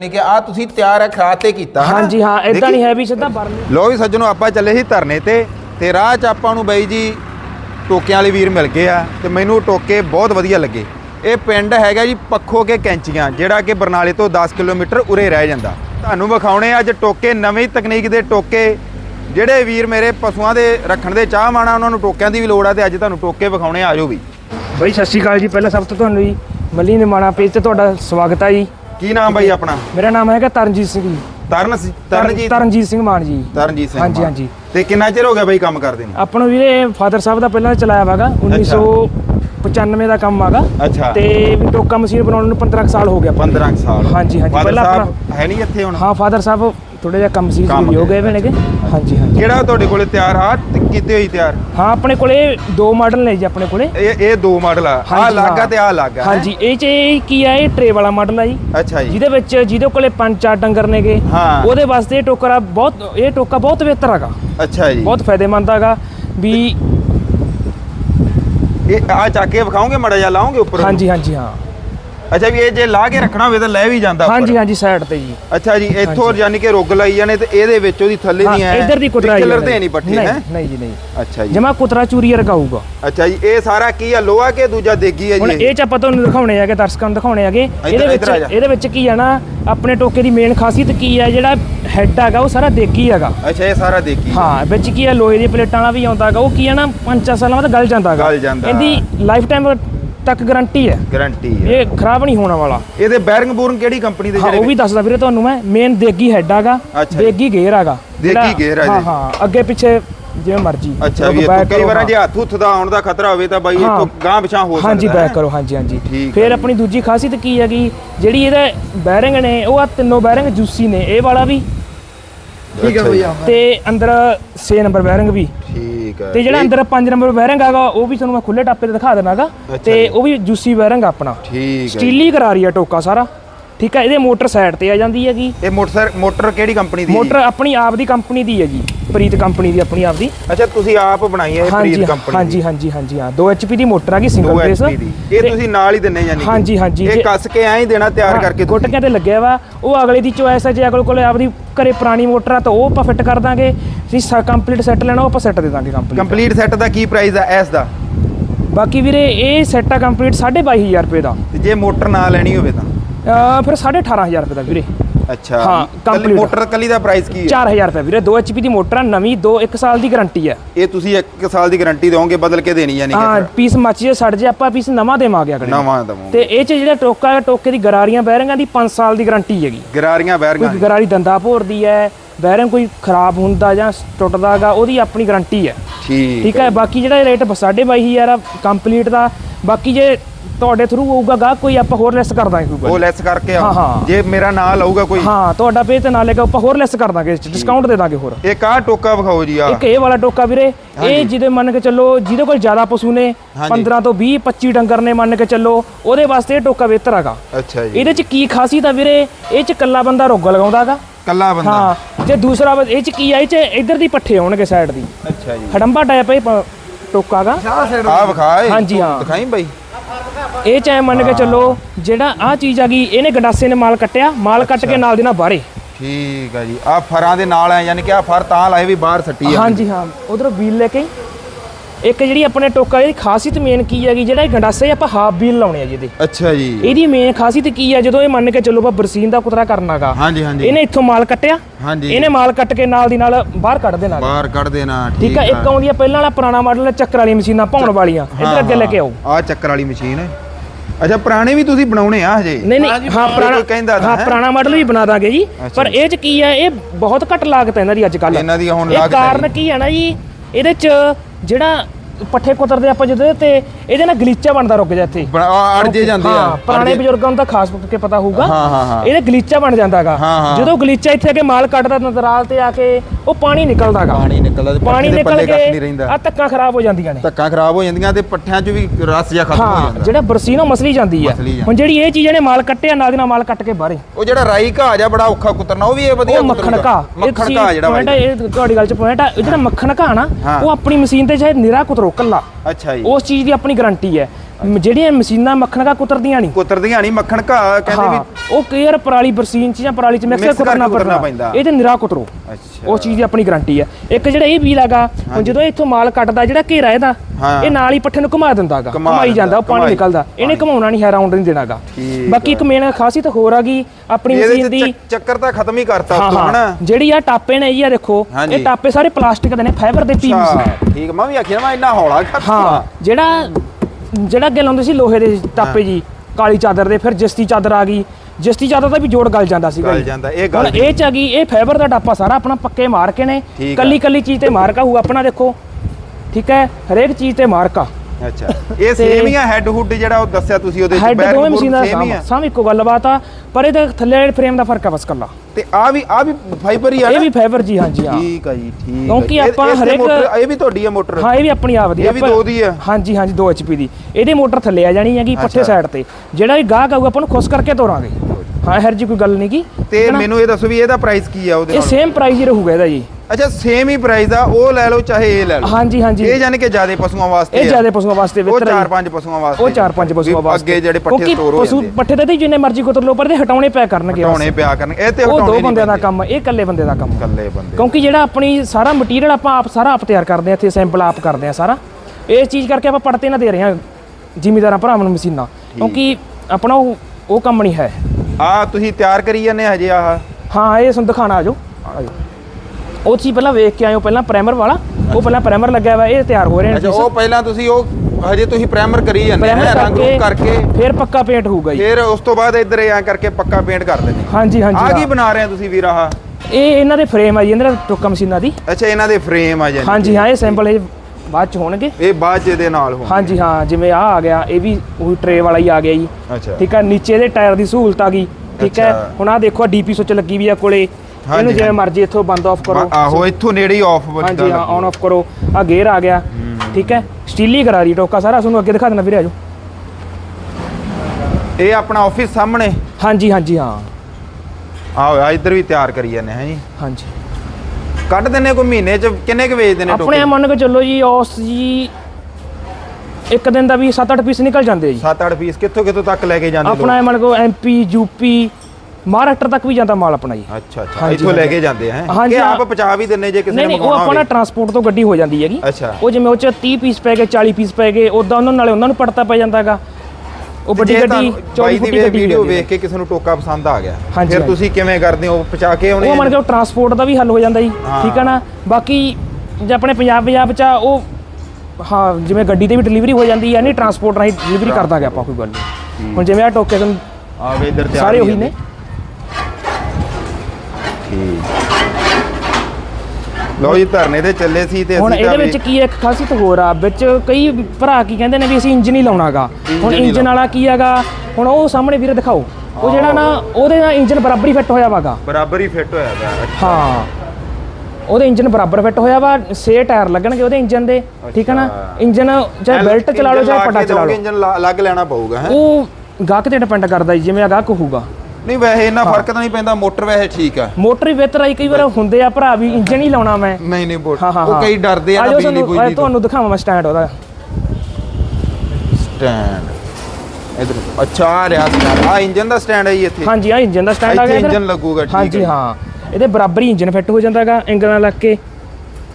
ਨਹੀਂ ਕਿ ਆ ਤੁਸੀਂ ਤਿਆਰ ਹੈ ਖਰਾਤ ਤੇ ਕੀਤਾ ਹਨਾ? ਹਾਂਜੀ ਹਾਂ ਇਦਾਂ ਨਹੀਂ ਹੈ ਵੀ ਸਿੱਧਾ ਬਰਨੀ ਲੋ ਵੀ ਸੱਜਣੋ ਆਪਾਂ ਚੱਲੇ ਸੀ ਧਰਨੇ ਤੇ ਤੇ ਰਾਹ 'ਚ ਆਪਾਂ ਨੂੰ ਬਾਈ ਜੀ ਟੋਕਿਆਂ ਵਾਲੇ ਵੀਰ ਮਿਲ ਗਏ ਆ ਤੇ ਮੈਨੂੰ ਟੋਕੇ ਬਹੁਤ ਵਧੀਆ ਲੱਗੇ। ਇਹ ਪਿੰਡ ਹੈਗਾ ਜੀ ਪੱਖੋ ਕੇ ਕੈਂਚੀਆਂ ਜਿਹੜਾ ਕਿ ਬਰਨਾਲੇ ਤੋਂ 10 ਕਿਲੋਮੀਟਰ ਉਰੇ ਰਹਿ ਜਾਂਦਾ। ਤੁਹਾਨੂੰ ਵਿਖਾਉਣੇ ਅੱਜ ਟੋਕੇ ਨਵੀਂ ਤਕਨੀਕ ਦੇ ਟੋਕੇ। ਜਿਹੜੇ ਵੀਰ ਮੇਰੇ ਪਸ਼ੂਆਂ ਦੇ ਰੱਖਣ ਦੇ ਚਾਹ ਮਾਣਾ ਉਹਨਾਂ ਨੂੰ ਟੋਕਿਆਂ ਦੀ ਵੀ ਲੋੜ ਆ ਤੇ ਅੱਜ ਤੁਹਾਨੂੰ ਟੋਕੇ ਵਿਖਾਉਣੇ ਆਜੋ ਵੀ। ਬਈ ਸਤਿ ਸ਼੍ਰੀ ਅਕਾਲ ਜੀ। ਪਹਿਲਾਂ ਸਭ ਤੋਂ ਤੁਹਾਨੂੰ ਜੀ ਮੱਲੀ ਨਿਮਾਣਾ ਪੇਜ ਤੇ ਤੁਹਾਡਾ ਸਵਾਗਤ ਹੈ ਜੀ। ਕੀ ਨਾਮ ਬਾਈ ਆਪਣਾ? ਮੇਰਾ ਨਾਮ ਹੈਗਾ ਤਰਨਜੀਤ ਸਿੰਘ ਜੀ। ਤਰਨ ਤਰਨਜੀਤ? ਤਰਨਜੀਤ ਸਿੰਘ ਮਾਨ ਜੀ। ਤਰਨਜੀਤ ਸਿੰਘ ਹਾਂਜੀ। ਹਾਂਜੀ। ਤੇ ਕਿੰਨਾ ਚਿਰ ਹੋ ਗਿਆ ਬਾਈ ਕੰਮ ਕਰਦੇ ਨੇ? ਆਪਾਂ ਨੂੰ ਵੀਰੇ ਫਾਦਰ ਸਾਹਿਬ ਦਾ ਪਹਿਲਾਂ ਚਲਾਇਆ ਵਾਗਾ 1995 ਦਾ ਕੰਮ ਆਗਾ ਅੱਛਾ। ਤੇ ਵੀ ਟੋਕਾ ਮਸ਼ੀਨ ਬਣਾਉਣ ਨੂੰ 15 ਕੁ ਸਾਲ ਹੋ ਗਿਆ 15 ਕੁ ਸਾਲ। ਹਾਂਜੀ, ਹਾਂਜੀ, ਪਹਿਲਾਂ ਹੈ ਨਹੀਂ ਇੱਥੇ ਹੁਣ? ਹਾਂ ਫਾਦਰ ਸਾਹਿਬ ਥੋੜਾ ਜਿਹਾ ਕੰਮ ਸੀ ਕੰਮ ਜ਼ਰੂਰੀ ਹੋ ਗਏ ਵੇ ਨੇਗੇ ਹਾਂਜੀ ਹਾਂਜੀ। ਕਿਹੜਾ ਤੁਹਾਡੇ ਕੋਲੇ ਤਿਆਰ ਆ? ਕੀਤੇ ਹੋਈ ਤਿਆਰ? ਹਾਂ ਆਪਣੇ ਕੋਲੇ ਦੋ ਮਾਡਲ ਨੇ ਜੀ ਆਪਣੇ ਕੋਲੇ। ਇਹ ਇਹ ਦੋ ਮਾਡਲ ਆ। ਆ ਹਾਂਜੀ, ਲੱਗਾ ਹਾਂ। ਤੇ ਆ ਲੱਗਾ ਹਾਂਜੀ ਇਹ ਚ ਇਹ ਕੀ ਆ ਇਹ ਟਰੇ ਵਾਲਾ ਮਾਡਲ ਆ ਜੀ। ਅੱਛਾ ਜੀ। ਜਿਹਦੇ ਵਿੱਚ ਜਿਹਦੇ ਕੋਲੇ ਪੰਜ ਚਾਰ ਡੰਗਰ ਨੇਗੇ। ਹਾਂ। ਉਹਦੇ ਵਾਸਤੇ ਇਹ ਟੋਕਰਾ ਬਹੁਤ ਇਹ ਟੋਕਾ ਬਹੁਤ ਬਿਹਤਰ ਹੈਗਾ। ਅੱਛਾ ਜੀ। ਬਹੁਤ ਫਾਇਦੇਮੰਦ ਹੈਗਾ ਵੀ ਇਹ ਆ ਚੱਕ ਕੇ ਵਿਖਾਓਗੇ ਮੜਾ ਜਾ ਲਾਓਗੇ ਉੱਪਰ? ਹਾਂਜੀ ਹਾਂਜੀ ਹਾਂ। ਅੱਛਾ ਵੀ ਇਹ ਜੇ ਲਾ ਕੇ ਰੱਖਣਾ ਹੋਵੇ ਤਾਂ ਲੈ ਵੀ ਜਾਂਦਾ ਉੱਪਰ। ਹਾਂਜੀ ਹਾਂਜੀ ਸਾਈਡ ਤੇ ਜੀ। ਅੱਛਾ ਜੀ ਇੱਥੋਂ। ਯਾਨੀ ਕਿ ਰੁੱਗ ਲਾਈ ਜਾਣੇ ਤੇ ਇਹਦੇ ਵਿੱਚ ਉਹਦੀ ਥੱਲੇ ਹਾਂ ਨਹੀਂ ਹੈ ਇੱਧਰ ਦੀ ਕੁਤਰਾ ਕਿਲਰ ਤੇ ਨਹੀਂ ਪੱਠੀ ਹੈ? ਨਹੀਂ ਜੀ ਨਹੀਂ। ਅੱਛਾ ਜੀ। ਜਮਾ ਕੁਤਰਾ ਚੂਰੀ ਵਰਗਾ ਹੋਊਗਾ ਅੱਛਾ ਜੀ ਇਹ ਸਾਰਾ ਕੀ ਆ ਲੋਹਾ ਕੇ ਦੂਜਾ ਦੇਗੀ ਹੈ ਹੁਣ ਜੀ ਇਹ ਚ ਆਪਾਂ ਤੁਹਾਨੂੰ ਦਿਖਾਉਣੇ ਹੈਗੇ ਦਰਸ਼ਕਾਂ ਨੂੰ ਦਿਖਾਉਣੇ ਹੈਗੇ। ਇਹਦੇ ਵਿੱਚ ਇੱਧਰ ਆ ਜਾ। ਇਹਦੇ ਵਿੱਚ ਕੀ ਆ ਨਾ ਆਪਣੇ ਟੋਕੇ ਦੀ ਮੇਨ ਖਾਸੀਅਤ ਕੀ ਹੈ ਜਿਹੜਾ ਹੈੱਡ ਹੈਗਾ ਉਹ ਸਾਰਾ ਦੇਗੀ ਹੈਗਾ। ਅੱਛਾ ਇਹ ਸਾਰਾ ਦੇਗੀ ਹਾਂ ਵਿੱਚ ਕੀ ਹੈ ਲੋਹੇ ਦੀਆਂ ਪਲੇਟਾਂ ਵਾਲਾ ਵੀ ਆਉਂਦਾ ਹੈਗਾ ਉਹ ਕੀ ਹੈ ਨਾ 5 ਸਾਲਾਂ ਬਾਅਦ ਗਲ ਜਾਂਦਾ ਹੈਗਾ ਗਲ ਜਾਂਦਾ। ਇਹਦੀ ਲਾਈਫ ਟਾਈਮ ਤੱਕ ਗਾਰੰਟੀ ਹੈ। ਗਾਰੰਟੀ ਹੈ। ਇਹ ਖਰਾਬ ਨਹੀਂ ਹੋਣ ਵਾਲਾ। ਇਹਦੇ ਬੈਰਿੰਗ ਬੂਰਿੰਗ ਕਿਹੜੀ ਕੰਪਨੀ ਦੇ ਹਾਂ ਉਹ ਵੀ ਦੱਸਦਾ ਵੀਰੇ ਤੁਹਾਨੂੰ ਮੈਂ। ਮੇਨ ਦੇਗੀ ਹੈੱਡ ਜੀ। ਦੇਗੀ ਗੇਅਰ ਹੈਗਾ ਦੇਗੀ ਗੇਅਰ ਆ ਹਾਂ ਜੀ। ਹਾਂ ਅੱਗੇ ਪਿੱਛੇ ਜਿਵੇਂ ਮਰਜ਼ੀ। ਅੱਛਾ ਵੀ ਕਈ ਵਾਰਾਂ ਜੇ ਹੱਥ ਹੁੱਥ ਦਾ ਆਉਣ ਦਾ ਖਤਰਾ ਹੋਵੇ ਤਾਂ ਬਾਈ ਇਹ ਤੋਂ ਗਾਂ ਪਿਛਾਂ ਹੋ ਸਕਦਾ ਹਾਂਜੀ ਹੈ। ਬੈਕ ਕਰੋ ਹਾਂਜੀ ਹਾਂਜੀ। ਹੈ ਫਿਰ। ਆਪਣੀ ਦੂਜੀ ਖਾਸੀਅਤ ਕੀ ਹੈਗੀ? ਜਿਹੜੀ ਇਹਦਾ ਬੈਰਿੰਗ ਨੇ ਉਹ ਆ ਤਿੰਨੋਂ ਬੈਰਿੰਗ ਜੂਸੀ ਨੇ। ਇਹ ਵਾਲਾ ਵੀ ਠੀਕ ਹੈ ਭਈਆ ਤੇ ਅੰਦਰ 6 ਨੰਬਰ ਬੈਰਿੰਗ ਵੀ। ਠੀਕ ਹੈ ਤੇ ਜਿਹੜਾ ਅੰਦਰ 5 ਨੰਬਰ ਬੈਰਿੰਗ ਹੈਗਾ ਉਹ ਵੀ ਤੁਹਾਨੂੰ ਮੈਂ ਖੁੱਲੇ ਟਾਪੇ ਤੇ ਦਿਖਾ ਦੇਣਾਗਾ ਤੇ। ਉਹ ਵੀ ਜੂਸੀ ਬੈਰਿੰਗ ਆਪਣਾ। ਠੀਕ ਹੈ ਸਟੀਲੀ ਕਰਾਰੀ ਆ ਟੋਕਾ ਸਾਰਾ। ਠੀਕ ਹੈ ਇਹਦੇ ਮੋਟਰ ਸਾਈਡ ਤੇ ਆ ਜਾਂਦੀ ਹੈਗੀ। ਇਹ ਮੋਟਰ ਮੋਟਰ ਕਿਹੜੀ ਕੰਪਨੀ ਦੀ ਮੋਟਰ ਆਪਣੀ ਆਪ ਦੀ ਕੰਪਨੀ ਦੀ ਹੈ ਜੀ ਪ੍ਰੀਤ ਕੰਪਨੀ ਦੀ ਆਪਣੀ ਆਪ ਦੀ। ਅੱਛਾ ਤੁਸੀਂ ਆਪ ਬਣਾਈ ਹੈ ਇਹ ਪ੍ਰੀਤ ਕੰਪਨੀ ਹਾਂਜੀ ਹਾਂਜੀ ਹਾਂਜੀ ਹਾਂ 2 HP ਦੀ ਮੋਟਰ ਹੈਗੀ ਸਿੰਗਲ 2 ਫੇਸ ਇਹ ਤੁਸੀਂ ਨਾਲ ਹੀ ਦਿੰਨੇ ਕਿ? ਹਾਂਜੀ, ਹਾਂਜੀ, ਇਹ ਕੱਸ ਕੇ ਐਂ ਹੀ ਦੇਣਾ ਤਿਆਰ ਕਰਕੇ ਗੁੱਟਕਿਆਂ ਤੇ ਲੱਗਿਆ ਵਾ ਉਹ ਅਗਲੇ ਦੀ ਚੋਇਸ ਹੈ ਜੇ ਅਗਲੇ ਕੋਲੇ ਆਪਦੀ ਘਰੇ ਪੁਰਾਣੀ ਮੋਟਰ ਆ ਤਾਂ ਉਹ ਆਪਾਂ ਫਿੱਟ ਕਰ ਦਾਂਗੇ। ਜੇ ਕੰਪਲੀਟ ਸੈੱਟ ਲੈਣਾ ਉਹ ਆਪਾਂ ਸੈੱਟ ਦੇ ਦਾਂਗੇ ਕੰਪਲੀਟ ਕੰਪਲੀਟ ਸੈੱਟ ਦਾ ਕੀ ਪ੍ਰਾਈਸ ਆ ਇਸ ਦਾ? ਬਾਕੀ ਵੀਰੇ ਇਹ ਸੈੱਟ ਆ ਕੰਪਲੀਟ 22500 ਰੁਪਏ ਦਾ। ਜੇ ਮੋਟਰ ਨਾ ਲੈਣੀ ਹੋਵੇ ਤਾਂ? ਅਹ ਫਿਰ 18500 ਰੁਪਏ ਦਾ ਵੀਰੇ। ਅੱਛਾ ਹਾਂ, ਕੱਲੀ complete। ਮੋਟਰ ਕੱਲੀ ਦਾ ਪ੍ਰਾਈਸ ਕੀ ਹੈ? 4000 ਰੁਪਏ ਵੀਰੇ 2 HP ਦੀ ਮੋਟਰ ਆ ਨਵੀਂ 2 1 ਸਾਲ ਦੀ ਗਾਰੰਟੀ ਹੈ ਇਹ ਤੁਸੀਂ 1 ਸਾਲ ਦੀ ਗਾਰੰਟੀ ਦਿਓਗੇ ਬਦਲ ਕੇ ਦੇਣੀ ਯਾਨੀ ਹਾਂ ਕਿ ਪੀਸ ਮੱਚ ਜੇ ਸੜ ਜੇ ਆਪਾਂ ਪੀਸ ਨਵਾਂ ਦੇਵਾਂਗੇ ਅਗਲੇ ਨੂੰ। ਨਵਾਂ ਦਵਾਂ ਤੇ ਇਹ ਚ ਜਿਹੜਾ ਟੋਕਾ ਹੈ ਟੋਕੇ ਦੀ ਗਰਾਰੀਆਂ ਬੈਰਿੰਗਾਂ ਦੀ 5 ਸਾਲ ਦੀ ਗਾਰੰਟੀ ਹੈਗੀ। ਗਰਾਰੀਆਂ ਬੈਰਗਾਂ ਕੋਈ ਗਰਾਰੀ ਦੰਦਾ ਭੋਰਦੀ ਹੈ ਬੈਰਿੰਗ ਕੋਈ ਖਰਾਬ ਹੁੰਦਾ ਜਾਂ ਟੁੱਟਦਾਗਾ ਉਹਦੀ ਆਪਣੀ ਗਾਰੰਟੀ ਹੈ। ਠੀਕ ਠੀਕ ਹੈ ਬਾਕੀ ਜਿਹੜਾ ਰੇਟ 22500 ਆ ਕੰਪਲੀਟ ਦਾ ਬਾਕੀ ਜੇ ਤੁਹਾਡੇ ਥਰੂ ਹੋਊਗਾ ਗਾ ਕੋਈ ਆਪਾਂ ਹੋਰ ਲੈਸ ਕਰ ਦਾਂਗੇ ਕੋਈ ਉਹ ਲੈਸ ਕਰਕੇ ਹਾਂ। ਜੇ ਮੇਰਾ ਨਾਂ ਲਾਊਗਾ ਕੋਈ। ਹਾਂ ਤੁਹਾਡਾ ਪੇਜ ਤੇ ਨਾਲ ਲੈ ਕੇ ਆਪਾਂ ਹੋਰ ਲੈਸ ਕਰ ਦਾਂਗੇ ਡਿਸਕਾਊਂਟ ਦੇ ਦਾਂਗੇ ਹੋਰ। ਇੱਕ ਆਹ ਟੋਕਾ ਵਿਖਾਓ ਜੀ ਆ ਇੱਕ ਇਹ ਵਾਲਾ ਟੋਕਾ ਵੀਰੇ। ਇਹ ਜਿਹਦੇ ਮੰਨ ਕੇ ਚੱਲੋ ਜਿਹਦੇ ਕੋਲ ਜ਼ਿਆਦਾ ਪਸ਼ੂ ਨੇ ਹਾਂਜੀ। 15 ਤੋਂ 20 25 ਡੰਗਰ ਨੇ ਮੰਨ ਕੇ ਚੱਲੋ ਉਹਦੇ ਵਾਸਤੇ ਇਹ ਟੋਕਾ ਬਿਹਤਰ ਹੈਗਾ। ਅੱਛਾ ਜੀ। ਇਹਦੇ ਚ ਕੀ ਖਾਸੀਅਤ ਆ ਵੀਰੇ? ਇਹ ਚ ਕੱਲਾ ਬੰਦਾ ਰੋਗ ਲਗਾਉਂਦਾਗਾ ਕੱਲਾ ਬੰਦਾ। ਹਾਂ ਤੇ ਦੂਸਰਾ ਵਾ- ਇਹ ਚ ਕੀ ਆ ਇਹ ਚ ਇੱਧਰ ਦੀ ਪੱਠੇ ਆਉਣਗੇ ਸਾਈਡ ਦੀ। ਅੱਛਾ ਜੀ। ਹੜੰਬਾ ਟਾਈਪ ਇਹ ਪ- ਟੋਕਾਗਾ ਆ ਵਿਖਾ ਇਹ ਹਾਂਜੀ, ਹਾਂ। ਦਿਖਾਈ ਬਾਈ। ਇਹ ਚਾਹੇ ਮੰਨ ਕੇ ਚੱਲੋ ਜਿਹੜਾ ਆ ਚੀਜ਼ ਆ ਗਈ ਇਹਨੇ ਗੰਡਾਸੇ ਨੇ ਮਾਲ ਕੱਟਿਆ ਮਾਲ ਕੱਟ ਕੇ ਨਾਲ ਦੀ ਨਾਲ ਬਾਹਰੇ। ਠੀਕ ਆ ਜੀ। ਆ ਫਰਾਂ ਦੇ ਨਾਲ ਆ ਯਾਨੀ ਕਿ ਆ ਫਰ ਤਾਂ ਲਾਏ ਵੀ ਬਾਹਰ ਸੱਟੀ ਆ ਹਾਂਜੀ ਹਾਂ। ਉਧਰੋਂ ਬੀਲ ਲੈ ਕੇ ਇੱਕ ਜਿਹੜੀ ਆਪਣੇ ਟੋਕਾ ਦੀ ਖਾਸੀਅਤ ਮੇਨ ਕੀ ਹੈਗੀ ਜਿਹੜਾ ਇਹ ਗੰਡਾਸੇ ਆਪਾਂ ਹਾਫ ਬੀਲ ਲਾਉਣੇ ਆ ਜਿਹਦੇ। ਅੱਛਾ ਜੀ। ਇਹਦੀ ਮੇਨ ਖਾਸੀਅਤ ਕੀ ਹੈ ਜਦੋਂ ਇਹ ਮੰਨ ਕੇ ਚੱਲੋ ਆਪਾਂ ਬਰਸੀਨ ਦਾ ਕੁਤਰਾ ਕਰਨਾਗਾ ਹਾਂਜੀ ਹਾਂਜੀ। ਇਹਨੇ ਇੱਥੋਂ ਮਾਲ ਕੱਟਿਆ ਹਾਂਜੀ। ਇਹਨੇ ਮਾਲ ਕੱਟ ਕੇ ਨਾਲ ਦੀ ਨਾਲ ਬਾਹਰ ਕੱਢ ਦੇਣਾ ਬਾਹਰ ਕੱਢ ਦੇਣਾ ਠੀਕ ਆ ਇੱਕ ਆਉਂਦੀ ਆ ਪਹਿਲਾਂ ਵਾਲਾ ਪੁਰਾਣਾ ਮਾਡਲ ਚੱਕਰ ਵਾਲੀ ਮਸ਼ੀਨਾਂ ਪਾਉਣ ਵਾਲੀਆਂ। ਇੱਧਰ ਅੱਗੇ ਲੈ ਕੇ ਆਓ। ਆ ਚੱਕਰ ਵਾਲੀ ਮਸ਼ੀਨ ਹੈ। ਅੱਛਾ ਪੁਰਾਣੇ ਵੀ ਤੁਸੀਂ ਬਣਾਉਣੇ ਆ ਹਜੇ ਨਹੀਂ ਨਹੀਂ ਹਾਂ ਪੁਰਾਣਾ ਕਹਿੰਦਾ ਹਾਂ। ਪੁਰਾਣਾ ਮਾਡਲ ਵੀ ਬਣਾ ਦਾਂਗੇ ਜੀ ਪਰ ਇਹ ਚ ਕੀ ਹੈ ਇਹ ਬਹੁਤ ਘੱਟ ਲਾਗਤ ਹੈ ਇਹਨਾਂ ਦੀ ਅੱਜ ਕੱਲ ਇਹਨਾਂ ਦੀ ਹੁਣ ਲਾਗਤ ਕਾਰਨ। ਕੀ ਹੈ ਨਾ ਜੀ ਇਹਦੇ ਚ ਜਿਹੜਾ ਪੱਠੇ ਕੁਤਰਦੇ ਆਪਾਂ ਜਦੋਂ ਤੇ ਇਹਦੇ ਨਾਲ ਗਲੀਚਾ ਬਣਦਾ ਰੁਕ ਜਾ ਇੱਥੇ। ਆ, ਅੜ ਜੇ ਜਾਂਦੇ ਆ। ਹਾਂ ਪੁਰਾਣੇ ਜੇ- ਬਜ਼ੁਰਗਾਂ ਨੂੰ ਤਾਂ ਖਾਸ ਕਰਕੇ ਪਤਾ ਹੋਊਗਾ। ਹਾਂ, ਹਾਂ, ਹਾਂ। ਇਹਦੇ ਗਲੀਚਾ ਬਣ ਜਾਂਦਾਗਾ। ਜਦੋਂ ਗਲੀਚਾ ਇੱਥੇ ਆ ਕੇ ਮਾਲ ਕੱਟਦਾ ਨਜ਼ਰਾਲ ਤੇ ਆ ਕੇ ਉਹ ਪਾਣੀ ਨਿਕਲਦਾਗਾ। ਪਾਣੀ ਨਿਕਲਦਾ ਤੇ ਪਾਣੀ ਨਿਕਲ ਕੇ ਆ ਧੱਕਾਂ ਖਰਾਬ ਹੋ ਜਾਂਦੀਆਂ ਨੇ। ਧੱਕਾਂ ਖਰਾਬ ਹੋ ਜਾਂਦੀਆਂ ਤੇ ਪੱਠਿਆਂ 'ਚ ਵੀ ਰਸ ਜਿਹਾ ਖਤਮ ਹੋ ਹਾਂ ਜਾਂਦਾ। ਜਿਹੜਾ ਬਰਸੀਨੋ ਮਸਲੀ ਜਾਂਦੀ ਹੈ ਮਸਲੀ ਜਾਂਦੀ। ਹੁਣ ਜਿਹੜੀ ਇਹ ਚੀਜ਼ਾਂ ਨੇ ਮਾਲ ਕੱਟਿਆ ਨਾਲ ਦੀ ਨਾਲ ਮਾਲ ਕੱਟ ਕੇ ਬਾਹਰੇ ਉਹ ਜਿਹੜਾ ਰਾਈ ਘਾਹ ਜਿਹਾ ਬੜਾ ਔਖਾ ਕੁਤਰਨਾ ਉਹ ਵੀ ਇਹ ਵਧੀਆ ਉਹ ਮੱਖਣ ਕੁਤਰੂਗਾ। ਘਾ ਮੱਖਣ ਘਾਹ ਜਿਹੜਾ ਪੁਆਇੰਟ। ਇਹ ਤੁਹਾਡੀ ਗੱਲ ਚ ਪੁਆਇੰਟ ਆ। ਜਿਹੜਾ ਮੱਖਣ ਘਾ ਨਾ। ਉਹ ਆਪਣੀ ਮਸ਼ੀਨ ਤੇ ਚਾਹੇ ਨਿਰਾ ਕੁਤਰੋ। ਕੱਲਾ। ਅੱਛਾ ਜੀ। ਉਸ ਚੀਜ਼ ਦੀ ਆਪਣੀ ਗਾਰੰਟੀ ਹੈ। ਜਿਹੜੀਆਂ ਮਸ਼ੀਨਾਂ ਮੱਖਣ ਕਾ ਕੁਤਰਦੀਆਂ ਨਹੀਂ। ਕੁਤਰਦੀਆਂ ਨਹੀਂ ਮੱਖਣ ਘਾਹ ਕਹਿੰਦੇ ਵੀ ਉਹ ਕੇਅਰ ਪਰਾਲੀ ਬਰਸੀਨ ਚ ਜਾਂ ਪਰਾਲੀ ਚ ਮਿਕਸ ਕੁਤਰਨਾ ਪੈਂਦਾ। ਇਹ ਤੇ ਨਿਰਾ ਕੁਤਰੋ। ਅੱਛਾ। ਉਹ ਚੀਜ਼ ਦੀ ਆਪਣੀ ਗਾਰੰਟੀ ਹੈ ਇੱਕ ਜਿਹੜਾ ਇਹ ਵੀ ਲਗਾ ਹੁਣ ਜਦੋਂ ਇੱਥੋਂ ਮਾਲ ਕੱਟਦਾ ਜਿਹੜਾ ਘੇਰਾ ਇਹਦਾ। ਇਹ ਨਾਲ ਹੀ ਪੱਠੇ ਨੂੰ ਘੁਮਾ ਦਿੰਦਾਗਾ ਘੁਮਾ ਘੁਮਾਈ ਜਾਂਦਾ ਉਹ ਪਾਣੀ। ਨਿਕਲਦਾ। ਇਹਨੇ ਘੁਮਾਉਣਾ ਨਹੀਂ ਹੈ ਰਾਉਂਡ ਨਹੀਂ ਦੇਣਾਗਾ ਬਾਕੀ ਇੱਕ ਮੇਨ ਖਾਸੀਅਤ ਹੋਰ ਆ ਗਈ ਆਪਣੀ ਮਸ਼ੀਨ ਦੀ। ਚੱਕ- ਚੱਕਰ ਤਾਂ ਖਤਮ ਹੀ ਕਰਤਾ ਹਾਂ ਹਨਾ? ਜਿਹੜੀ ਆ ਟਾਪੇ ਨੇ ਇਹ ਆ ਦੇਖੋ। ਇਹ ਟਾਪੇ ਸਾਰੇ ਪਲਾਸਟਿਕ ਦੇ ਨੇ ਫਾਈਬਰ ਦੇ ਅੱਛਾ ਠੀਕ ਮੈਂ ਵੀ ਆਖਿਆ ਮੈਂ ਇੰਨਾ ਹੌਲਾ ਕਰਤਾ। ਹਾਂ ਜਿਹੜਾ ਜਿਹੜਾ ਅੱਗੇ ਲਾਉਂਦੇ ਸੀ ਲੋਹੇ ਦੇ ਟਾਪੇ ਜੀ ਕਾਲੀ ਚਾਦਰ ਦੇ ਫਿਰ ਜਿਸਤੀ ਚਾਦਰ ਆ ਗਈ। ਜਿਸਤੀ ਚਾਦਰ ਦਾ ਵੀ ਜੋੜ ਗਲ ਜਾਂਦਾ ਸੀਗਾ ਗਲ। ਜਾਂਦਾ, ਇਹ ਗਲ ਇਹ ਚ ਆ ਗਈ ਇਹ ਫਾਈਬਰ ਦਾ ਟਾਪਾ ਸਾਰਾ ਆਪਣਾ ਪੱਕੇ ਮਾਰ ਕੇ ਨੇ। ਕੱਲੀ ਕੱਲੀ ਚੀਜ਼ ਤੇ ਮਾਰਕਾ ਹੋਊ ਆਪਣਾ ਦੇਖੋ। ਠੀਕ ਹੈ ਹਰੇਕ ਚੀਜ਼ ਤੇ ਮਾਰਕਾ। ਅੱਛਾ। ਇਹ ਸੇਮ ਹੀ ਆ ਹੈਡ ਹੁੱਡ ਜਿਹੜਾ ਉਹ ਦੱਸਿਆ ਤੁਸੀਂ ਉਹਦੇ ਹੈਡ bearing ਦੋਵੇਂ ਬੂਰ ਮਸ਼ੀਨਾਂ ਦਾ ਆ। ਸਾਮ ਇੱਕੋ ਗੱਲਬਾਤ ਆ ਪਰ ਇਹਦੇ ਥੱਲੇ ਵਾਲੇ ਫਰੇਮ ਦਾ ਫ਼ਰਕ ਆ ਬਸ ਕੱਲਾ। ਤੇ ਆ ਵੀ ਆ ਵੀ ਫਾਈਬਰ ਹੀ ਆ ਇਹ ਵੀ ਫਾਈਬਰ ਜੀ ਹਾਂਜੀ ਹਾਂ। ਠੀਕ ਆ ਜੀ ਠੀਕ। ਕਿਉਂਕਿ ਇਹ- ਆਪਾਂ ਹਰੇਕ- ਇਹ ਵੀ ਤੁਹਾਡੀ ਆ ਮੋਟਰ। ਹਾਂ ਇਹ ਵੀ ਆਪਣੀ ਆਪਦੀ ਇਹ ਵੀ ਆਪਾਂ- ਦੋ ਦੀ ਆ? ਹਾਂਜੀ ਹਾਂਜੀ 2 HP ਦੀ। ਇਹਦੀ ਮੋਟਰ ਥੱਲੇ ਆ ਜਾਣੀ ਹੈਗੀ ਪੱਠੇ। ਸਾਈਡ ਤੇ। ਜਿਹੜਾ ਵੀ ਗਾਹਕ ਆਊਗਾ ਆਪਾਂ ਨੂੰ ਖੁਸ਼ ਕਰਕੇ ਤੋਰਾਂਗੇ। ਹਾਂ ਹਰ ਜੀ ਕੋਈ ਗੱਲ ਨਹੀਂ ਕੀ ਤੇ ਮੈਨੂੰ ਇਹ ਦੱਸੋ ਵੀ ਇਹਦਾ ਪ੍ਰਾਈਸ ਕੀ ਆ ਉਹਦੇ ਇਹ ਨਾਲ? ਸੇਮ ਪ੍ਰਾਈਸ ਹੀ ਰਹੂਗਾ ਇਹਦਾ ਜੀ। ਅੱਛਾ ਸੇਮ ਹੀ ਪ੍ਰਾਈਸ ਆ ਉਹ ਲੈ ਲਓ ਚਾਹੇ ਇਹ ਲੈ ਲਓ। ਹਾਂਜੀ ਹਾਂਜੀ। ਇਹ ਜਾਨੀ ਕਿ ਜਿਆਦੇ ਪਸ਼ੂਆਂ ਵਾਸਤੇ ਇਹ ਆ। ਜ਼ਿਆਦਾ ਪਸ਼ੂਆਂ ਵਾਸਤੇ ਉਹ ਚਾਰ। ਪੰਜ ਪਸ਼ੂਆਂ ਵਾਸਤੇ। ਉਹ ਚਾਰ ਪੰਜ ਪਸ਼ੂਆਂ ਵਾਸਤੇ। ਅੱਗੇ ਜਿਹੜੇ ਪੱਠੇ ਸਟੋਰ ਹੋ ਪਸ਼ੂ ਜਾਂਦੇ। ਪੱਠੇ ਤੇ ਜਿੰਨੇ ਮਰਜ਼ੀ ਕੁਤਰ ਲਓ ਪਰ ਇਹ ਹਟਾਉਣੇ ਪਿਆ ਕਰਨਗੇ। ਹਟਾਉਣੇ ਪਿਆ ਕਰਨ ਇਹ ਤੇ ਉਹ ਹਟਾਉਣੇ ਦੋ ਬੰਦਿਆਂ ਦਾ। ਕੰਮ ਇਹ ਇਕੱਲੇ ਬੰਦੇ ਦਾ ਕੰਮ। ਇਕੱਲੇ ਬੰਦੇ ਕਿਉਂਕਿ ਜਿਹੜਾ ਆਪਣੀ ਸਾਰਾ ਮਟੀਰੀਅਲ ਆਪਾਂ ਆਪ ਸਾਰਾ ਆਪ ਤਿਆਰ ਕਰਦੇ ਆ ਇੱਥੇ ਸੈਂਪਲ ਆਪ ਕਰਦੇ ਆ ਸਾਰਾ। ਇਹ ਚੀਜ਼ ਕਰਕੇ ਆਪਾਂ ਪੜਤੇ ਨਾ ਦੇ ਰਹੇ ਹਾਂ ਜ਼ਿਮੀਦਾਰਾਂ ਭਰਾਵਾਂ ਨੂੰ ਮਸ਼ੀਨਾਂ। ਕਿਉਂਕਿ ਆਪਣਾ ਉਹ ਉਹ ਕੰਮ ਨਹੀਂ ਹੈ। ਆ ਤੁਸੀਂ ਤਿਆਰ ਕਰੀ ਜਾਂਦੇ ਹਜੇ ਆਹ। ਹਾਂ ਇਹ ਤੁਹਾਨੂੰ ਦਿਖਾਣਾ ਆਜੋ ਆਜੋ ਉਹ ਚੀਜ਼ ਪਹਿਲਾਂ ਵੇਖ ਕੇ ਆਇਓ ਪਹਿਲਾਂ ਪ੍ਰਾਈਮਰ ਵਾਲਾ ਉਹ ਪਹਿਲਾਂ ਪ੍ਰਾਈਮਰ ਲੱਗਿਆ ਹੋਇਆ ਇਹ ਤਿਆਰ ਹੋ ਰਹੇ ਨੇ ਅੱਛਾ ਉਹ ਪਹਿਲਾਂ ਤੁਸੀਂ ਉਹ ਹਜੇ ਤੁਸੀਂ ਪ੍ਰਾਈਮਰ ਕਰੀ ਜਾਂਦੇ ਆ ਰੰਗ ਰੂਪ ਕਰਕੇ ਫਿਰ ਪੱਕਾ ਪੇਂਟ ਹੋਊਗਾ ਜੀ। ਫਿਰ ਉਸ ਤੋਂ ਬਾਅਦ ਇੱਧਰ ਐ ਕਰਕੇ ਪੱਕਾ ਪੇਂਟ ਕਰ ਦਿੰਦੇ। ਹਾਂਜੀ ਹਾਂਜੀ ਆ ਕੀ ਹਾਂ। ਬਣਾ ਰਹੇ ਆ ਤੁਸੀਂ ਵੀਰ ਆਹ? ਇਹ ਇਹਨਾਂ ਦੇ ਫਰੇਮ ਆ ਜੀ ਇਹਨਾਂ ਦੇ ਟੋਕਾ ਮਸ਼ੀਨਾਂ ਦੀ। ਅੱਛਾ ਇਹਨਾਂ ਦੇ ਫਰੇਮ ਆ ਜਾਂਦੇ ਹਾਂਜੀ ਹਾਂ ਇਹ ਸੈਂਪਲ ਇਹ ਬਾਅਦ ਚ ਹੋਣਗੇ। ਇਹ ਬਾਅਦ ਚ ਇਹਦੇ ਨਾਲ ਹੋਣ ਹਾਂਜੀ ਹਾਂ ਜਿਵੇਂ ਆ ਆ ਗਿਆ ਇਹ ਵੀ ਉਹੀ ਟਰੇ ਵਾਲਾ ਹੀ ਆ ਗਿਆ ਜੀ। ਅੱਛਾ। ਠੀਕ ਹੈ ਨੀਚੇ ਦੇ ਟਾਇਰ ਦੀ ਸਹੂਲਤ ਆ ਗਈ। ਠੀਕ ਹੈ। ਹੁਣ ਆ ਦੇਖੋ ਡੀਪੀ ਸੁੱਚ ਲੱਗੀ ਵੀ ਆ ਕੋਲੇ। ਇਹਨੂੰ ਜਿਵੇਂ। ਮਰਜ਼ੀ ਇੱਥੋਂ ਬੰਦ ਆਫ ਕਰੋ। ਆਹੋ ਇੱਥੋਂ ਨੇੜੇ ਹੀ ਆਫ ਹਾਂਜੀ ਹਾਂ ਔਨ ਆਫ ਕਰੋ। ਆ ਗੇਅਰ ਆ ਗਿਆ। ਠੀਕ ਹੈ? ਸਟੀਲੀ ਕਰਾ ਰਹੀ ਟੋਕਾ ਸਾਰਾ ਤੁਹਾਨੂੰ ਅੱਗੇ ਦਿਖਾ ਦੇਣਾ ਵੀਰੇ ਆਜੋ। ਇਹ ਆਪਣਾ ਆਫਿਸ ਸਾਹਮਣੇ। ਹਾਂਜੀ ਹਾਂਜੀ ਹਾਂ। ਆਓ ਆ ਇੱਧਰ ਵੀ ਤਿਆਰ ਕਰੀ ਜਾਂਦੇ ਹੈ ਜੀ। ਹਾਂਜੀ। ਕੱਢ ਦਿੰਨੇ ਕੋਈ ਮਹੀਨੇ ਚ? ਕਿੰਨੇ ਕੁ ਵੇਚਦੇ ਨੇ ਆਪਣੇ ਟੋਕੇ ਮੰਨ ਕੇ ਚੱਲੋ ਜੀ ਔਸ ਜੀ ਇੱਕ ਦਿਨ ਦਾ ਵੀ 7-8 ਪੀਸ ਨਿਕਲ ਜਾਂਦੇ ਜੀ। 7-8 ਪੀਸ ਕਿੱਥੋਂ ਕਿੱਥੋਂ ਤੱਕ ਲੈ ਕੇ ਜਾਂਦੇ ਆਪਣਾ ਮੰਨ ਕੋ ਐਮਪੀ ਯੂਪੀ ਮਹਾਰਾਸ਼ਟਰ ਤੱਕ ਵੀ ਜਾਂਦਾ ਮਾਲ ਆਪਣਾ ਜੀ। ਅੱਛਾ ਅੱਛਾ। ਇੱਥੋਂ ਲੈ। ਕੇ ਜਾਂਦੇ ਹੈ? ਹਾਂਜੀ, ਕਿ ਆਪ। ਪਹੁੰਚਾ ਵੀ ਦਿੰਨੇ ਜੇ ਕਿਸੇ ਨੇ ਨਹੀਂ ਉਹ ਮੰਗਵਾਉਣਾ ਆਪਣਾ ਹੋਵੇ? ਟਰਾਂਸਪੋਰਟ ਤੋਂ ਗੱਡੀ ਹੋ ਜਾਂਦੀ ਹੈਗੀ। ਉਹ ਜਿਵੇਂ ਉਹ ਚ 30 ਪੀਸ ਪੈ ਗਏ 40 ਪੀਸ ਪੈ ਗਏ ਉਦਾਂ ਉਹਨਾਂ ਨਾਲੇ ਉਹਨਾਂ ਨੂੰ ਪੜਤਾ ਪੈ ਜਾਂਦਾਗਾ। ਉਹ ਵੱਡੀ ਗੱਡੀ ਤੁਹਾਨੂੰ 24 ਬਾਈ ਦੀ ਫੁੱਟੀ ਗੱਡੀ ਵੀਡੀਓ। ਵੇਖ ਕੇ ਕਿਸੇ ਨੂੰ ਟੋਕਾ ਪਸੰਦ ਆ ਗਿਆ ਫਿਰ। ਤੁਸੀਂ ਕਿਵੇਂ ਕਰਦੇ ਹੋ? ਪਹੁੰਚਾ ਕੇ ਆਉਣੇ ਉਹ ਮੰਨ ਕੇ ਉਹ ਟਰਾਂਸਪੋਰਟ ਦਾ ਵੀ ਹੱਲ ਹੋ ਜਾਂਦਾ ਜੀ। ਠੀਕ ਹੈ ਨਾ? ਬਾਕੀ ਜੇ ਆਪਣੇ ਪੰਜਾਬ ਪੰਜਾਬ ਚ ਆ, ਉਹ ਹਾਂ ਜਿਵੇਂ ਗੱਡੀ ਤੇ ਵੀ ਡਿਲੀਵਰੀ ਹੋ ਜਾਂਦੀ ਹੈ ਨਹੀਂ ਟਰਾਂਸਪੋਰਟ ਰਾਹੀਂ ਡਿਲੀਵਰੀ ਕਰ ਦਾਂਗੇ ਆਪਾਂ ਕੋਈ ਗੱਲ ਨਹੀਂ। ਹੁਣ ਜਿਵੇਂ ਆ ਟੋਕੇ ਤੁਹਾਨੂੰ ਆ ਵੇ ਇੱਧਰ ਤਿਆਰ ਸਾਰੇ ਉਹੀ ਨੇ। ਠੀਕ। ਲਓ ਜੀ ਧਰਨੇ ਤੇ ਚੱਲੇ ਸੀ ਤੇ ਹੁਣ ਅਸੀਂ ਇਹਦੇ ਤਾਂ ਵਿੱਚ ਵੀ- ਕੀ ਇੱਕ ਖਾਸੀਅਤ ਹੋਰ ਆ ਵਿੱਚ ਕਈ ਭਰਾ ਕੀ ਕਹਿੰਦੇ ਨੇ ਵੀ ਅਸੀਂ ਇੰਜਨ ਹੀ ਲਾਉਣਾਗਾ। ਹੁਣ ਇੰਜਨ ਹੀ ਇੰਜਨ ਵਾਲਾ ਕੀ ਹੈਗਾ? ਹੁਣ ਉਹ ਸਾਹਮਣੇ ਵੀਰੇ ਦਿਖਾਓ। ਉਹ ਜਿਹੜਾ ਨਾ ਉਹਦੇ ਨਾਲ ਇੰਜਨ ਬਰਾਬਰ ਹੀ ਫਿੱਟ ਹੋਇਆ ਵਾਗਾ। ਬਰਾਬਰ ਹੀ ਫਿੱਟ ਹੋਇਆ ਪਿਆ ਹਾਂ। ਉਹਦੇ ਇੰਜਨ ਬਰਾਬਰ ਫਿੱਟ ਹੋਇਆ ਵਾ ਛੇ ਟਾਇਰ ਲੱਗਣਗੇ ਉਹਦੇ ਇੰਜਨ ਦੇ ਠੀਕ ਹੈ ਨਾ? ਅੱਛਾ। ਇੰਜਨ ਚਾਹੇ ਬੈਲਟ ਚਲਾ ਲਓ ਚਾਹੇ ਪਟਾ ਚਲਾ ਲਓ। ਇੰਜਨ ਅਲੱਗ ਲੈਣਾ ਪਊਗਾ ਹੈ? ਉਹ ਗਾਹਕ ਤੇ ਡਿਪੈਂਡ ਕਰਦਾ ਜੀ ਜਿਵੇਂ ਆ ਗਾਹਕ ਹੋਊਗਾ। ਨਹੀਂ ਵੈਸੇ ਇੰਨਾ ਫ਼ਰਕ ਤਾਂ ਨਹੀਂ ਪੈਂਦਾ ਮੋਟਰ ਵੈਸੇ ਠੀਕ ਆ। ਮੋਟਰ ਹੀ ਬਿਹਤਰ ਆਈ ਕਈ ਵਾਰ ਹੁੰਦੇ ਆ ਭਰਾ ਵੀ ਇੰਜਨ ਹੀ ਲਾਉਣਾ ਮੈਂ। ਨਹੀਂ ਨਹੀਂ ਹਾਂ ਹਾਂ ਉਹ ਹਾਂ। ਕਈ ਡਰਦੇ ਆ ਨਾ ਆਜੋ ਬਿਜਲੀ ਤੁਹਾਨੂੰ- ਬੁਜਲੀ ਤੋਂ। ਤੁਹਾਨੂੰ ਦਿਖਾਵਾਂ ਮੈਂ ਸਟੈਂਡ ਉਹਦਾ। ਸਟੈਂਡ। ਇਧਰ ਅੱਛਾ ਆ ਰਿਹਾ ਸਟੈਂਡ। ਆ ਇੰਜਨ ਦਾ ਸਟੈਂਡ ਹੈ ਜੀ ਇੱਥੇ। ਹਾਂਜੀ ਆ ਇੰਜਨ ਦਾ ਸਟੈਂਡ ਆ ਇੱਥੇ ਗਿਆ ਇੰਜਨ ਲੱਗੂਗਾ ਠੀਕ ਹਾਂਜੀ ਹੈ ਹਾਂ। ਇਹਦੇ ਬਰਾਬਰ ਹੀ ਇੰਜਨ ਫਿੱਟ ਹੋ ਜਾਂਦਾਗਾ ਐਂਗਲਾਂ ਲੱਗ ਕੇ।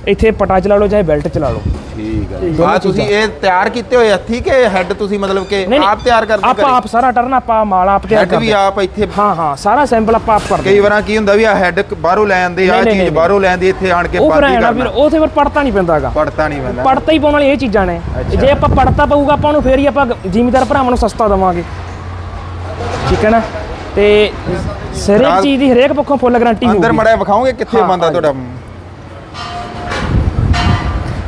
ਇੱਥੇ ਪਟਾ ਚਲਾ ਲਓ ਚਾਹੇ ਬੈਲਟ ਚਲਾ ਲਓ। ਠੀਕ ਹੈ ਆ ਤੁਸੀਂ ਇਹ ਤਿਆਰ ਕੀਤੇ ਹੋਏ ਹੱਥੀ ਕਿ ਹੈੱਡ ਤੁਸੀਂ ਮਤਲਬ ਕਿ ਆਪ ਤਿਆਰ ਕਰਦੇ ਆਪਾਂ ਆਪ ਸਾਰਾ ਟਰਨ ਆਪਾਂ ਮਾਲ ਆਪ ਤਿਆਰ ਹੈੱਡ ਵੀ ਕਰਦੇ। ਆਪ ਇੱਥੇ ਹਾਂ ਹਾਂ ਸਾਰਾ ਸੈਂਪਲ ਆਪਾਂ ਆਪ ਕਰਦੇ। ਕਈ ਵਾਰਾਂ ਕੀ ਹੁੰਦਾ ਵੀ ਆ ਹੈੱਡ ਬਾਹਰੋਂ ਲੈ ਆਂਦੇ ਆ ਚੀਜ਼। ਬਾਹਰੋਂ ਲੈ ਆਂਦੀ ਇੱਥੇ ਆਣ ਕੇ ਫਿਰ ਵੀਰ ਕਰਨਾ। ਉਹ ਤੇ ਫਿਰ ਪੜਤਾ ਨਹੀਂ ਪੈਂਦਾਗਾ। ਪੜਤਾ ਨਹੀਂ ਪੈਂਦਾ। ਪੜਤਾ ਹੀ ਪਾਉਣ ਵਾਲੀ ਇਹ ਚੀਜ਼ਾਂ ਨੇ। ਜੇ ਆਪਾਂ ਪੜਤਾ ਪਊਗਾ ਆਪਾਂ ਨੂੰ ਫੇਰ ਹੀ ਆਪਾਂ ਜ਼ਿਮੀਦਾਰ ਭਰਾਵਾਂ ਨੂੰ ਸਸਤਾ ਦੇਵਾਂਗੇ। ਠੀਕ ਹੈ ਨਾ? ਤੇ ਹਰੇਕ ਚੀਜ਼ ਦੀ ਹਰੇਕ ਪੱਖੋਂ ਫੁੱਲ ਗਾਰੰਟੀ ਅੰਦਰ ਹੋਊਗੀ। ਮੜਿਆ ਵਿਖਾਓਗੇ ਕਿੱਥੇ ਬੰਦਾ। ਤੁਹਾਡਾ?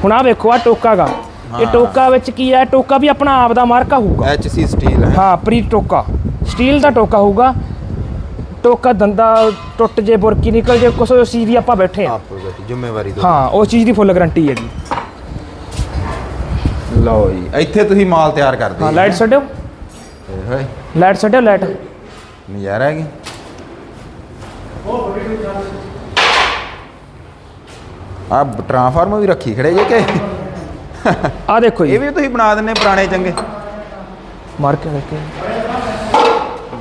ਹੁਣ ਆ ਵੇਖੋ ਆ ਟੋਕਾਗਾ ਇਹ ਹਾਂ। ਟੋਕਾ ਵਿੱਚ ਕੀ ਹੈ ਟੋਕਾ ਵੀ ਆਪਣਾ ਆਪ ਦਾ ਮਾਰਕਾ ਹੋਊਗਾ। ਐਚਸੀ ਸਟੀਲ ਹੈ। ਹਾਂ ਪ੍ਰੀ ਟੋਕਾ। ਸਟੀਲ ਦਾ ਟੋਕਾ ਹੋਊਗਾ। ਟੋਕਾ ਦੰਦਾ ਟੁੱਟ ਜੇ ਬੁਰਕੀ ਨਿਕਲ ਜੇ ਕੁਛ ਉਸ ਚੀਜ਼ ਦੀ ਆਪਾਂ ਬੈਠੇ ਆ ਆਪ ਦੀ ਜ਼ਿੰਮੇਵਾਰੀ ਦੋ। ਹਾਂ ਉਸ ਚੀਜ਼ ਦੀ ਫੁੱਲ ਗਾਰੰਟੀ ਹੈਗੀ। ਲਓ ਜੀ ਇੱਥੇ ਤੁਸੀਂ ਮਾਲ ਤਿਆਰ ਕਰਦੇ ਹਾਂ ਜੀ। ਲਾਈਟ ਛੱਡਿਓ। ਓਏ ਹੋਏ। ਲਾਈਟ ਛੱਡਿਓ ਲਾਈਟ ਨਜ਼ਾਰਾ ਹੈ ਕਿ ਆ ਟ੍ਰਾਂਸਫਾਰਮਰ ਵੀ ਰੱਖੀ ਖੜੇ ਜੇ ਕਿ? ਆ ਦੇਖੋ ਜੀ। ਇਹ ਵੀ ਤੁਸੀਂ ਬਣਾ ਦਿੰਨੇ ਪੁਰਾਣੇ ਚੰਗੇ। ਮਾਰਕ ਕਰਕੇ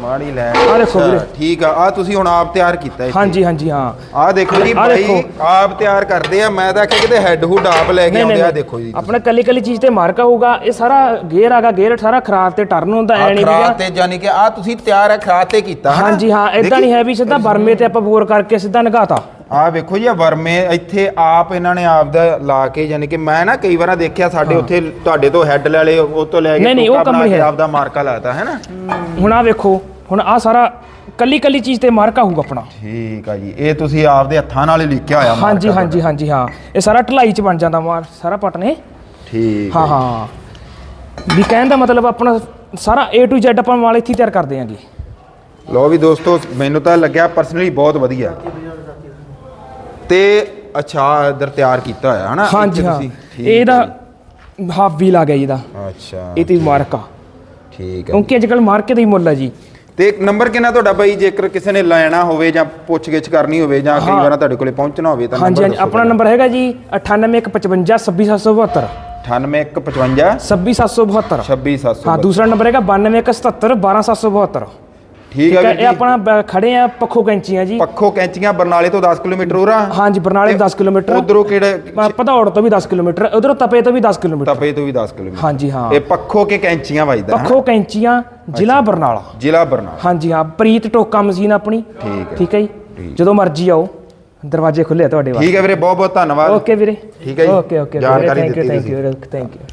ਮਾੜੀ ਲੈ। ਆਹ ਦੇਖੋ ਵੀਰੇ। ਠੀਕ ਆ। ਆ ਤੁਸੀਂ ਹੁਣ ਆਪ ਤਿਆਰ ਕੀਤਾ ਇੱਥੇ ਹਾਂਜੀ ਹਾਂਜੀ ਹਾਂ। ਆ ਦੇਖੋ ਜੀ ਭਾਈ। ਆਪ ਤਿਆਰ ਕਰਦੇ ਆ। ਮੈਂ ਤਾਂ ਆਖਿਆ ਕਿਤੇ ਹੈੱਡ ਹੁੱਡ ਆਪ ਲੈ ਕੇ ਆਉਂਦੇ ਆ। ਦੇਖੋ ਜੀ। ਆਪਣਾ ਕੱਲੀ ਕੱਲੀ ਚੀਜ਼ ਤੇ ਮਾਰਕਾ ਹੋਊਗਾ ਇਹ ਸਾਰਾ ਗੇਅਰ ਆਗਾ ਗੇਅਰ ਸਾਰਾ ਖਰਾਦ ਤੇ ਟਰਨ ਹੁੰਦਾ ਐ ਨਹੀਂ ਖਰਾਤ ਵੀਗਾ ਤੇ ਜਾਨੀ ਕਿ ਆ ਤੁਸੀਂ ਤਿਆਰ ਹੈ ਖਰਾਤ ਤੇ ਕੀਤਾ? ਹਾਂਜੀ ਹਾਂ ਇਦਾਂ ਨਹੀਂ ਹੈ ਵੀ ਸਿੱਧਾ ਬਰਮੇ ਤੇ ਆਪਾਂ ਬੋਰ ਕਰਕੇ ਸਿੱਧਾ ਨਗਾਤਾ। ਆ ਵੇਖੋ ਜੀ ਆ ਵਰਮੇ ਇੱਥੇ ਆਪ ਇਹਨਾਂ ਨੇ ਆਪ ਦਾ ਲਾ ਕੇ ਯਾਨੀ ਕਿ ਮੈਂ ਨਾ ਕਈ ਵਾਰਾਂ ਦੇਖਿਆ ਸਾਡੇ ਉੱਥੇ ਤੁਹਾਡੇ ਤੋਂ ਹੈੱਡ ਲੈ ਲਏ ਉਹ ਤੋਂ ਲੈ ਕੇ ਨਹੀਂ, ਨਹੀਂ, ਉਹ ਟੋਕਾ ਕੰਮ ਬਣਾ ਨਹੀਂ ਕੇ ਹੈ। ਆਪ ਦਾ ਮਾਰਕਾ ਲਾਤਾ ਹੈ ਨਾ? ਹੁਣ ਆ ਵੇਖੋ ਹੁਣ ਆ ਸਾਰਾ ਕੱਲੀ ਕੱਲੀ ਚੀਜ਼ ਤੇ ਮਾਰਕਾ ਹੋਊਗਾ ਆਪਣਾ। ਠੀਕ ਆ ਜੀ ਇਹ ਤੁਸੀਂ ਆਪਦੇ ਹੱਥਾਂ ਨਾਲ ਹੀ ਲਿਖਿਆ ਹੋਇਆ ਹਾਂਜੀ ਮਾਰਕਾ ਹਾਂਜੀ ਹਾਂਜੀ ਹਾਂ। ਇਹ ਸਾਰਾ ਢਲਾਈ ਚ ਬਣ ਜਾਂਦਾ ਮਾਰ ਸਾਰਾ ਪਟ ਨੇ। ਠੀਕ ਹਾਂ ਹਾਂ ਵੀ ਕਹਿਣ ਦਾ ਮਤਲਬ ਆਪਣਾ ਸਾਰਾ A to Z ਆਪਾਂ ਮਾਲ ਇੱਥੇ ਹੀ ਤਿਆਰ ਕਰਦੇ ਆਂਗੇ। ਲੋ ਵੀ ਦੋਸਤੋ ਮੈਨੂੰ ਤਾਂ ਲੱਗਿਆ ਪਰਸਨਲੀ ਬਹੁਤ ਵਧੀਆ। ਤੇ ਅੱਛਾ ਇਧਰ ਤਿਆਰ ਕੀਤਾ ਹੋਇਆ ਹਨਾ? ਹਾਂਜੀ ਇੱਥੇ ਹਾਂ। ਤੁਸੀਂ? ਠੀਕ ਹੈ ਇਹਦਾ ਹਾਵੀ ਲੱਗ ਗਿਆ ਇਹਦਾ। ਅੱਛਾ। ਇਹ ਤੇ ਮਾਰਕਾ ਠੀਕ ਹੈ ਕਿਉਂਕਿ ਅੱਜ ਕੱਲ ਮਾਰਕੇ ਦਾ ਹੀ ਮੁੱਲ ਹੈ ਜੀ। ਤੇ ਨੰਬਰ ਕਿੰਨਾ ਤੁਹਾਡਾ ਬਾਈ? ਜੇਕਰ ਕਿਸੇ ਨੇ ਲੈਣਾ ਹੋਵੇ ਜਾਂ ਪੁੱਛਗਿੱਛ ਕਰਨੀ ਹੋਵੇ ਜਾਂ ਕਈ ਹਾਂ। ਵਾਰ ਤੁਹਾਡੇ ਕੋਲੇ ਪਹੁੰਚਣਾ ਹੋਵੇ ਤਾਂ ਹਾਂਜੀ ਹਾਂਜੀ। ਆਪਣਾ ਨੰਬਰ ਹੈਗਾ ਜੀ 9815 26772 98155 26772 26772 ਹਾਂ ਦੂਸਰਾ ਨੰਬਰ ਹੈਗਾ 9277 12772 ਠੀਕ ਹੈ ਇਹ ਆਪਣਾ ਬ- ਖੜੇ ਆ ਪੱਖੋ ਕੈਂਚੀਆਂ ਜੀ। ਪੱਖੋ ਕੈਂਚੀਆਂ ਬਰਨਾਲੇ ਤੋਂ 10 ਕਿਲੋਮੀਟਰ ਉਰਾ ਹਾਂਜੀ ਬਰਨਾਲੇ ਤੋਂ 10 ਕਿਲੋਮੀਟਰ। ਉਧਰੋਂ ਕਿਹੜੇ ਪ- ਭਦੌੜ ਤੋਂ ਵੀ 10 ਕਿਲੋਮੀਟਰ ਉਧਰੋਂ ਤਪੇ ਤੋਂ ਵੀ 10 ਕਿਲੋਮੀਟਰ। ਤਪੇ ਤੋਂ ਵੀ 10 ਕਿਲੋਮੀਟਰ। ਹਾਂਜੀ ਹਾਂ। ਇਹ ਪੱਖੋ ਕੇ ਕੈਂਚੀਆਂ ਵੱਜਦਾ ਹੈ ਪੱਖੋ ਕੈਂਚੀਆਂ ਜ਼ਿਲ੍ਹਾ ਬਰਨਾਲਾ। ਜ਼ਿਲ੍ਹਾ ਬਰਨਾਲਾ। ਹਾਂਜੀ ਹਾਂ। ਪ੍ਰੀਤ ਟੋਕਾ ਮਸ਼ੀਨ ਆਪਣੀ। ਠੀਕ ਹੈ। ਠੀਕ ਹੈ ਜੀ? ਜਦੋਂ ਮਰਜ਼ੀ ਆਓ। ਦਰਵਾਜ਼ੇ ਖੁੱਲੇ ਆ ਤੁਹਾਡੇ ਵਾਸਤੇ ਠੀਕ ਹੈ ਵੀਰੇ ਬਹੁਤ ਬਹੁਤ ਧੰਨਵਾਦ। ਓਕੇ ਵੀਰੇ। ਠੀਕ ਹੈ ਜੀ। Okay okay. ਜਾਣਕਾਰੀ ਥੈਂਕ ਯੂ ਦਿੱਤੀ ਥੈਂਕ ਯੂ ਥੈਂਕ ਯੂ